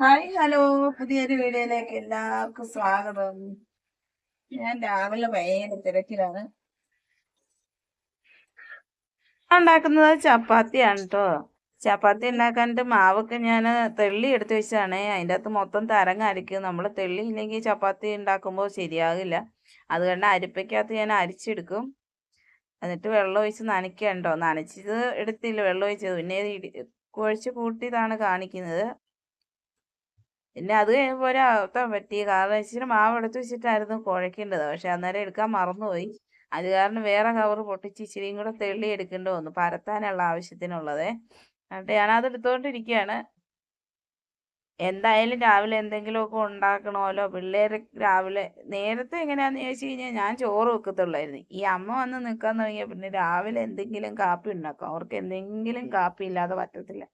Hi hello. പുതിയൊരു വീഡിയോയിലേക്ക് എല്ലാവർക്കും സ്വാഗതം. ഞാൻ രാവിലെ ഭയങ്കര തിരക്കിലാണ്. ഉണ്ടാക്കുന്നത് ചപ്പാത്തിയാണ് കേട്ടോ ചപ്പാത്തി ഉണ്ടാക്കാനായിട്ട് മാവൊക്കെ ഞാൻ തെള്ളി എടുത്ത് വെച്ചാണ്. അതിന്റെ അകത്ത് മൊത്തം തരങ്ങരിക്കും നമ്മൾ തെള്ളി ഇല്ലെങ്കിൽ ചപ്പാത്തി ഉണ്ടാക്കുമ്പോൾ ശരിയാകില്ല അതുകൊണ്ട് അരിപ്പയ്ക്കകത്ത് ഞാൻ അരിച്ചെടുക്കും. എന്നിട്ട് വെള്ളം ഒഴിച്ച് നനയ്ക്കണ്ടോ നനച്ചത് എടുത്തില്ല. വെള്ളം ഒഴിച്ചത്. പിന്നെ കുഴച്ച് കൂട്ടിയതാണ് കാണിക്കുന്നത്. പിന്നെ അത് കഴിയുമ്പോൾ ഒരബദ്ധം പറ്റി. കാരണം ഇച്ചിരി മാവ് എടുത്ത് വെച്ചിട്ടായിരുന്നു കുഴക്കേണ്ടത്. പക്ഷെ അന്നേരം എടുക്കാൻ മറന്നുപോയി. അത് കാരണം വേറെ കവർ പൊട്ടിച്ച് ഇച്ചിരിയും കൂടെ തെള്ളി എടുക്കേണ്ടി വന്നു. പരത്താനുള്ള ആവശ്യത്തിനുള്ളത്. എന്നിട്ട് ഞാനത് എടുത്തുകൊണ്ടിരിക്കുകയാണ് എന്തായാലും രാവിലെ എന്തെങ്കിലുമൊക്കെ ഉണ്ടാക്കണമല്ലോ. പിള്ളേർ രാവിലെ നേരത്തെ എങ്ങനെയാന്ന് ചോദിച്ചു കഴിഞ്ഞാൽ ഞാൻ ചോറ് വെക്കത്തുള്ളായിരുന്നു. ഈ അമ്മ വന്ന് നിൽക്കാൻ തുടങ്ങിയ പിന്നെ രാവിലെ എന്തെങ്കിലും കാപ്പി ഉണ്ടാക്കും. അവർക്ക് എന്തെങ്കിലും കാപ്പി ഇല്ലാതെ പറ്റത്തില്ല.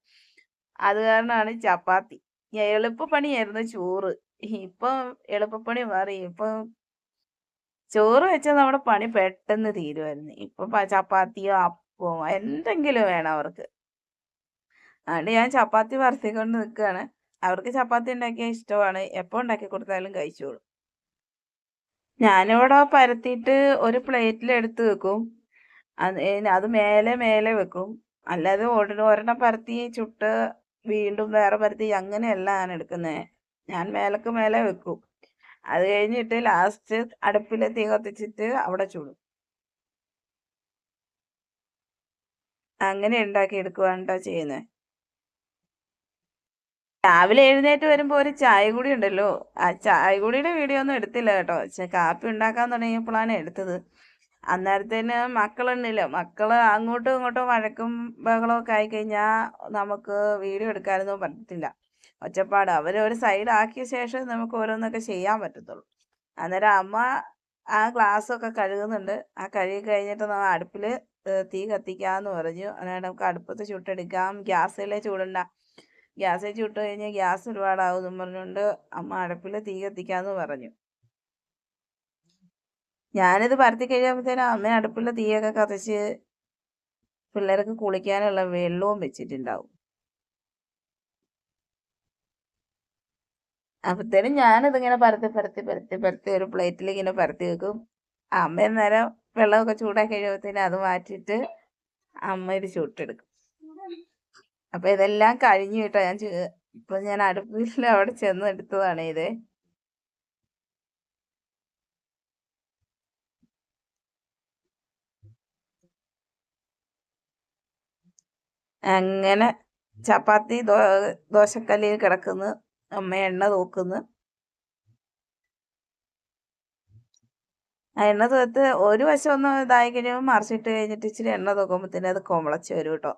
അത് കാരണമാണ് ചപ്പാത്തി. എളുപ്പപ്പണിയായിരുന്നു ചോറ്. ഇപ്പൊ എളുപ്പപ്പണി മാറി. ഇപ്പൊ ചോറ് വെച്ചാൽ നമ്മുടെ പണി പെട്ടെന്ന് തീരുമായിരുന്നു. ഇപ്പൊ ചപ്പാത്തിയോ അപ്പോ എന്തെങ്കിലും വേണം അവർക്ക്. അതുകൊണ്ട് ഞാൻ ചപ്പാത്തി വറുത്തിക്കൊണ്ട് നിൽക്കുകയാണ് അവർക്ക് ചപ്പാത്തി ഉണ്ടാക്കിയ ഇഷ്ടമാണ്. എപ്പോൾ ഉണ്ടാക്കി കൊടുത്താലും കഴിച്ചോളും. ഞാനിവിടെ പരത്തിയിട്ട് ഒരു പ്ലേറ്റിൽ എടുത്ത് വെക്കും. അത് മേലെ മേലെ വെക്കും. അല്ലാതെ ഒരെണ്ണം പരത്തി ചുട്ട് വീണ്ടും വേറെ പരത്തി അങ്ങനെയല്ല ഞാൻ എടുക്കുന്നത് ഞാൻ മേലക്ക് മേലെ വെക്കും. അത് കഴിഞ്ഞിട്ട് ലാസ്റ്റ് അടുപ്പിൽ തീ കത്തിച്ചിട്ട് അവിടെ ചൂടും. അങ്ങനെ ഉണ്ടാക്കി എടുക്കുവാണ്ടോ ചെയ്യുന്നത് രാവിലെ എഴുന്നേറ്റ് വരുമ്പോൾ ഒരു ചായ കൂടി ഉണ്ടല്ലോ. ആ ചായ കൂടിയുടെ വീഡിയോ ഒന്നും എടുത്തില്ല കേട്ടോ. കാപ്പി ഉണ്ടാക്കാൻ തുടങ്ങിയപ്പോഴാണ് എടുത്തത്. അന്നേരത്തേന് മക്കളുണ്ടല്ലോ മക്കൾ അങ്ങോട്ടും ഇങ്ങോട്ടും വഴക്കും ബഹളമൊക്കെ ആയിക്കഴിഞ്ഞാൽ നമുക്ക് വീഡിയോ എടുക്കാനൊന്നും പറ്റത്തില്ല. ഒച്ചപ്പാട്. അവർ ഒരു സൈഡ് ആക്കിയ ശേഷം നമുക്ക് ഓരോന്നൊക്കെ ചെയ്യാൻ പറ്റത്തുള്ളൂ. അന്നേരം അമ്മ ആ ഗ്ലാസ്സൊക്കെ കഴുകുന്നുണ്ട്. ആ കഴുകി കഴിഞ്ഞിട്ട് നമ്മൾ അടുപ്പിൽ തീ കത്തിക്കാന്ന് പറഞ്ഞു. അന്നേരം നമുക്ക് അടുപ്പത്ത് ചുട്ടെടുക്കാം. ഗ്യാസിലെ ചൂടണ്ട. ഗ്യാസിൽ ചുട്ട് കഴിഞ്ഞാൽ ഗ്യാസ് ഒരുപാടാവും എന്ന് പറഞ്ഞുകൊണ്ട് അമ്മ അടുപ്പിൽ തീ കത്തിക്കാന്ന് പറഞ്ഞു. ഞാനിത് പരത്തി കഴിയുമ്പോഴത്തേനും അമ്മ അടുപ്പുള്ള തീയൊക്കെ കത്തിച്ച് പിള്ളേർക്ക് കുളിക്കാനുള്ള വെള്ളവും വെച്ചിട്ടുണ്ടാവും. അപ്പത്തേനും ഞാനിതിങ്ങനെ പരത്തി പരത്തി പരത്തി പരത്തി ഒരു പ്ലേറ്റിൽ ഇങ്ങനെ പരത്തി വെക്കും. അമ്മ നേരം വെള്ളമൊക്കെ ചൂടാക്കി കഴിയുമ്പോഴത്തേനും അത് മാറ്റിയിട്ട് അമ്മ ഇത് ചുട്ടെടുക്കും. അപ്പൊ ഇതെല്ലാം കഴിഞ്ഞു കേട്ടോ ഞാൻ ഇപ്പൊ ഞാൻ അടുപ്പിൽ അവിടെ ചെന്ന് എടുത്തതാണ് ഇത് അങ്ങനെ ചപ്പാത്തി ദോ ദോശക്കല്ലിൽ കിടക്കുന്നു. അമ്മ എണ്ണ തൂക്കുന്നു. ആ എണ്ണ തൂത്ത് ഒരു വശം ഒന്ന് ഇതായി കഴിയുമ്പോൾ മറിച്ചിട്ട് കഴിഞ്ഞിട്ട് ഇച്ചിരി എണ്ണ തൂക്കുമ്പോഴത്തേന് അത് കോമളച്ച് വരും കേട്ടോ.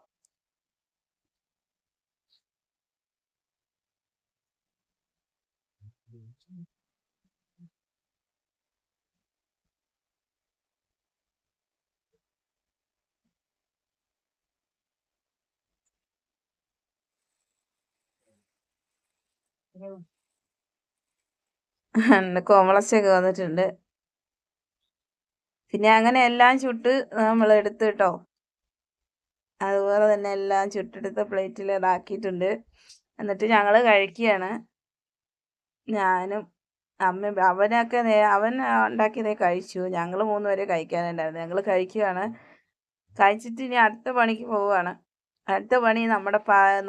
കോമളച്ചൊക്കെ വന്നിട്ടുണ്ട്. പിന്നെ അങ്ങനെ എല്ലാം ചുട്ട് നമ്മൾ എടുത്തു കേട്ടോ അതുപോലെ തന്നെ എല്ലാം ചുട്ടെടുത്ത പ്ലേറ്റിൽ ഇതാക്കിയിട്ടുണ്ട്. എന്നിട്ട് ഞങ്ങൾ കഴിക്കുകയാണ്. ഞാനും അമ്മ അവനൊക്കെ അവൻ ഉണ്ടാക്കിയതേ കഴിച്ചു. ഞങ്ങൾ മൂന്ന് പേരെ കഴിക്കാനുണ്ടായിരുന്നു. ഞങ്ങൾ കഴിക്കുകയാണ്. കഴിച്ചിട്ട് ഇനി അടുത്ത പണിക്ക് പോവുകയാണ്. അടുത്ത പണി നമ്മുടെ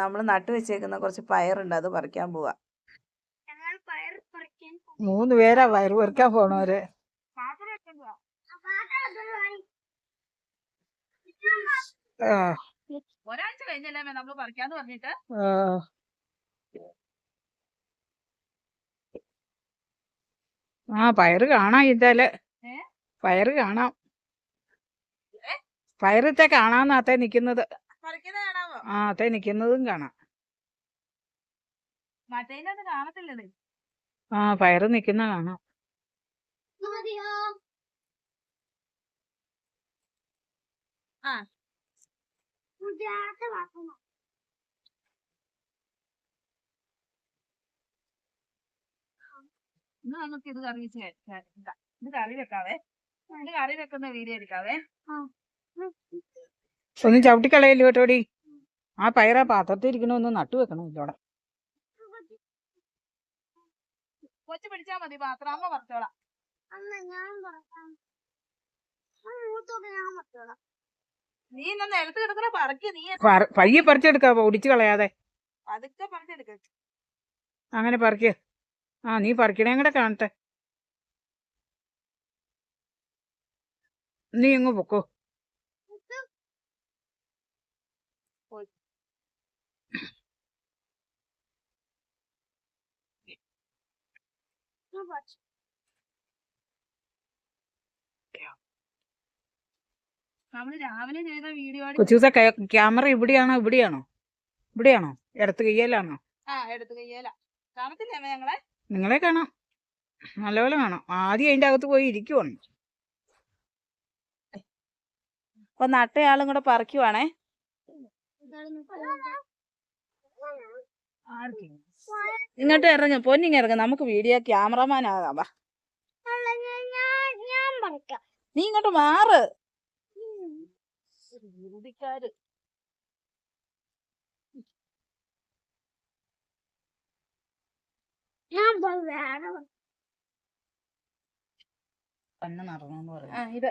നമ്മൾ നട്ടു വെച്ചേക്കുന്ന കുറച്ച് പയറുണ്ട്. അത് പറിക്കാൻ പോവാ മൂന്ന് പേരാ വയറ് പെറുക്കാൻ പോണവര്. ഒരാഴ്ച കഴിഞ്ഞല്ലേ നമ്മൾ പറിക്കാന്ന് പറഞ്ഞിട്ട്? ആ. പയറ് കാണാം ഇതൽ പയറ് കാണാം. പയറത്തെ കാണാന്നാത്തേ നിക്കുന്നത്. ആ അത്തേ നിക്കുന്നതും കാണാം. കാണത്തില്ലല്ലേ ആ പയറ് നിക്കുന്ന കാണാം. ആ. നമുക്ക് ഇത് കറി വെച്ച് ഇത് കറി വെക്കാവേ. ഇത് കറി വെക്കുന്ന വീഡിയോ എടുക്കാവേ. ഒന്ന് ചവിട്ടിക്കളയല്ലോ കേട്ടോടി ആ പയറാ പാത്രത്തിൽ ഇരിക്കണമെന്ന് നട്ടു വെക്കണം ഇതോടെ കൊച്ചു പിടിച്ചാ മതി പാത്രം. അമ്മ പറിച്ചോളാം നീ ഇന്ന് നിലത്ത് കിടക്കണ പറക്കി നീ പയ്യെ പറിച്ചെടുക്ക ഒടിച്ചു കളയാതെ. പതുക്കെ പറിച്ചെടുക്ക. അങ്ങനെ പറിക്ക. ആ നീ പറിക്കണേ കൂടെ കാണട്ടെ. നീ ഇങ്ങ് പൊക്കോ. നമ്മൾ രാവിലെ ചെയ്ത വീഡിയോ ക്യാമറ ഇവിടെയാണോ? ഇവിടെയാണോ? ഇവിടെയാണോ? ഇടത്ത് കയ്യലാണോ? ആ എടുത്തു കയ്യേല. കാണത്തില്ലേ ഞങ്ങളെ? നിങ്ങളെ കാണാം. നല്ലപോലെ കാണാം. ആദ്യം അതിന്റെ അകത്ത് പോയി ഇരിക്കുവാണ്. അപ്പൊ നട്ടയാളും കൂടെ പറിക്കുവാണേ. ഇങ്ങോട്ട് ഇറങ്ങ പൊന്നിങ്ങ ഇറങ്ങ. നമുക്ക് വീഡിയോ ക്യാമറമാൻ ആകാം വാ. ഞാൻ ഞാൻ ഞാൻ പറിക്കാം നീ ഇങ്ങോട്ട് മാറ്. ഇത്.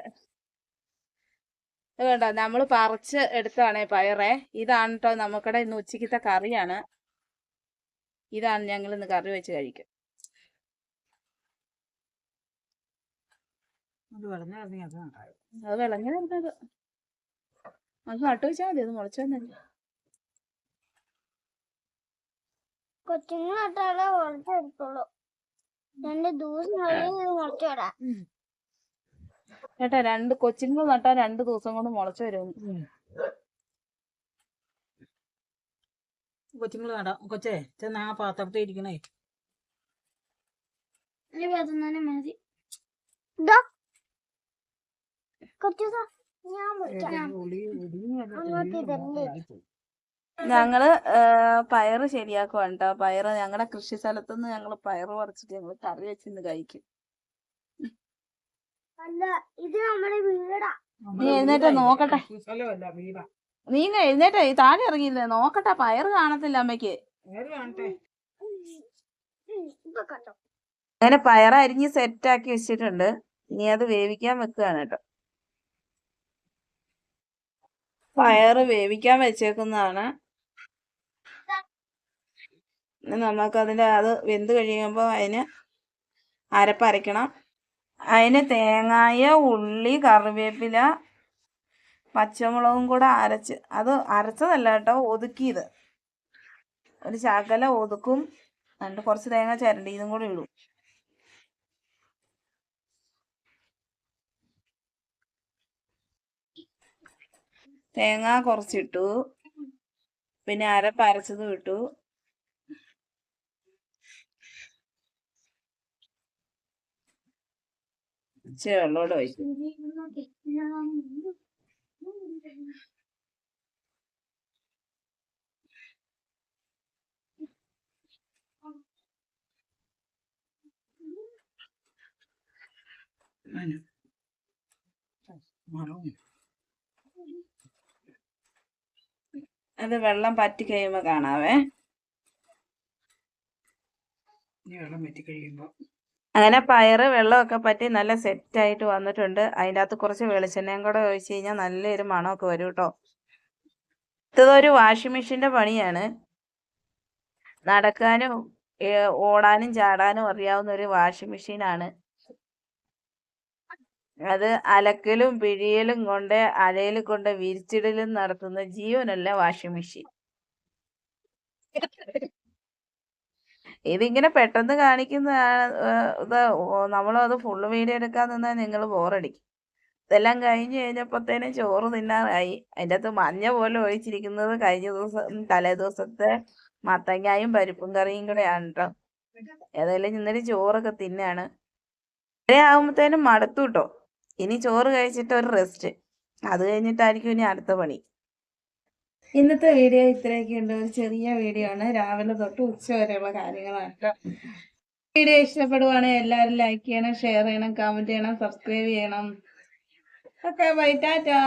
ഇത് വേണ്ട നമ്മൾ പറിച്ച് എടുത്താണേ പയറേ. ഇതാണ് കേട്ടോ നമുക്കടെ ഇന്ന് ഉച്ചക്കത്തെ കറിയാണ്. ഇതാണ് ഞങ്ങൾ ഇന്ന് കറി വെച്ച് കഴിക്കും അത് വളർന്നിറങ്ങി അത് നട്ടു വെച്ചാൽ മതി അത് മുളച്ചു വന്നില്ല. രണ്ട് ദിവസം ചേട്ടാ രണ്ട് കൊച്ചിങ്ങൾ നട്ടാ രണ്ട് ദിവസം കൊണ്ട് മുളച്ചു വരും. കൊച്ചുങ്ങൾ നടാം കൊച്ചേ ചെന്ന് ആ പാത്രത്തിൽ ഇരിക്കണേ. മതി. ഞങ്ങൾ പയറ് ശരിയാക്കുവാണ് കേട്ടോ പയറ് ഞങ്ങളുടെ കൃഷി സ്ഥലത്തുനിന്ന് ഞങ്ങൾ പയറ് പറിച്ചിട്ട് ഞങ്ങൾ കറി വെച്ചിന്ന് കഴിക്കും. അല്ല ഇത് നമ്മുടെ വീടാ. നീ എഴുന്നേറ്റ് നോക്കട്ടെ. വീടാ. നീ ഇങ്ങ് എഴുന്നേറ്റ ഈ താഴെ ഇറങ്ങിയില്ലേ? നോക്കട്ടെ പയറ് കാണത്തില്ല അമ്മയ്ക്ക്. കണ്ടോ? അങ്ങനെ പയർ അരിഞ്ഞ് സെറ്റ് ആക്കി വെച്ചിട്ടുണ്ട്. ഇനി അത് വേവിക്കാൻ വെക്കുകയാണ് കേട്ടോ. പയറ് വേവിക്കാൻ വെച്ചേക്കുന്നതാണ്. ഇനി നമുക്ക് അതിന്റെ അത് വെന്ത് കഴിയുമ്പോൾ അതിന് അരപ്പരയ്ക്കണം അതിന് തേങ്ങായ ഉള്ളി കറിവേപ്പില പച്ചമുളകും കൂടെ അരച്ച് അത് അരച്ചതല്ല കേട്ടോ ഒതുക്കിയത്. ഒരു ശകല ഒതുക്കും എന്നിട്ട് കുറച്ച് തേങ്ങ ചിരണ്ടി ഇതും കൂടെ ഇടും. തേങ്ങ കുറച്ചിട്ടു പിന്നെ അരപ്പ് അരച്ചതും ഇട്ടു. ഇച്ചിരി ഒഴിച്ചു അത് വെള്ളം പറ്റി കഴിയുമ്പോൾ കാണാവേ. വെള്ളം പറ്റി കഴിയുമ്പോ അങ്ങനെ പയറ് വെള്ളമൊക്കെ പറ്റി നല്ല സെറ്റായിട്ട് വന്നിട്ടുണ്ട്. അതിന്റെ അകത്ത് കുറച്ച് വെളിച്ചെണ്ണയും കൂടെ ഒഴിച്ച് കഴിഞ്ഞാൽ നല്ലൊരു മണമൊക്കെ വരും കേട്ടോ. ഇതൊരു വാഷിംഗ് മെഷീന്റെ പണിയാണ്. നടക്കാനും ഓടാനും ചാടാനും അറിയാവുന്ന ഒരു വാഷിംഗ് മെഷീനാണ്. അത് അലക്കലും പിഴിയലും കൊണ്ട് അഴയിൽ കൊണ്ട് വിരിച്ചിടലും നടത്തുന്ന ജീവനല്ല വാഷിംഗ് മെഷീൻ. ഇതിങ്ങനെ പെട്ടെന്ന് കാണിക്കുന്ന ഇത് നമ്മളത് ഫുള്ള് വീഡിയോ എടുക്കാൻ നിന്നാൽ നിങ്ങൾ ബോറടിക്കും ഇതെല്ലാം കഴിഞ്ഞ് കഴിഞ്ഞപ്പോഴത്തേനും ചോറ് തിന്നാറായി. അതിന്റെ അകത്ത് മഞ്ഞ പോലെ ഒഴിച്ചിരിക്കുന്നത് കഴിഞ്ഞ ദിവസം തലേ ദിവസത്തെ മത്തങ്ങായും പരിപ്പും കറിയും കൂടെയാണ് കേട്ടോ ഏതായാലും ഇന്നലെ ചോറൊക്കെ തിന്നാണ്. ആകുമ്പോഴത്തേനും മടുത്തു കേട്ടോ ഇനി ചോറ് കഴിച്ചിട്ട് ഒരു റെസ്റ്റ് അത് കഴിഞ്ഞിട്ടായിരിക്കും ഇനി അടുത്ത പണി. ഇന്നത്തെ വീഡിയോ ഇത്രയൊക്കെ ഉണ്ട്. ഒരു ചെറിയ വീഡിയോ ആണ്. രാവിലെ തൊട്ട് ഉച്ച വരെയുള്ള കാര്യങ്ങളാണ് വീഡിയോ ഇഷ്ടപ്പെടുവാണെങ്കിൽ എല്ലാവരും ലൈക്ക് ചെയ്യണം ഷെയർ ചെയ്യണം കമന്റ് ചെയ്യണം സബ്സ്ക്രൈബ് ചെയ്യണം. Okay bye tata.